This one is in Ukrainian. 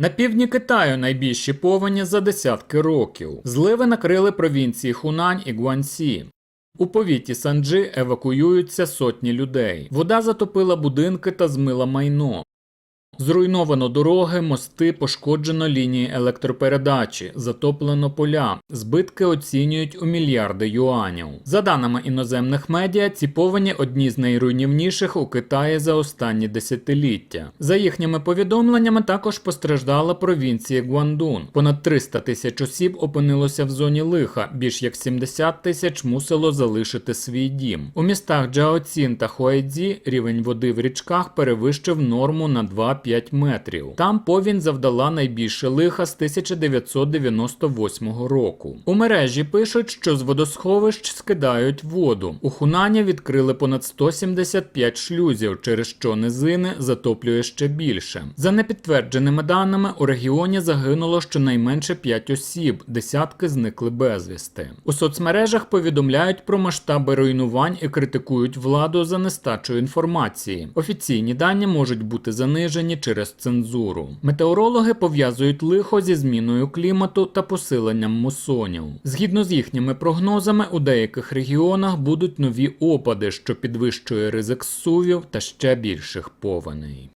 На півдні Китаю найбільші повені за десятки років. Зливи накрили провінції Хунань і Гуансі. У повіті Санджи евакуюються сотні людей. Вода затопила будинки та змила майно. Зруйновано дороги, мости, пошкоджено лінії електропередачі, затоплено поля. Збитки оцінюють у мільярди юанів. За даними іноземних медіа, ці повені одні з найруйнівніших у Китаї за останні десятиліття. За їхніми повідомленнями, також постраждала провінція Гуандун. Понад 300 тисяч осіб опинилося в зоні лиха. Більш як 70 тисяч мусило залишити свій дім. У містах Джаоцін та Хуайдзі рівень води в річках перевищив норму на 2-5 метрів. Там повінь завдала найбільше лиха з 1998 року. У мережі пишуть, що з водосховищ скидають воду. У Хунані відкрили понад 175 шлюзів, через що низини затоплює ще більше. За непідтвердженими даними, у регіоні загинуло щонайменше 5 осіб, десятки зникли безвісти. У соцмережах повідомляють про масштаби руйнувань і критикують владу за нестачу інформації. Офіційні дані можуть бути занижені через цензуру. Метеорологи пов'язують лихо зі зміною клімату та посиленням мусонів. Згідно з їхніми прогнозами, у деяких регіонах будуть нові опади, що підвищує ризик сувів та ще більших повеней.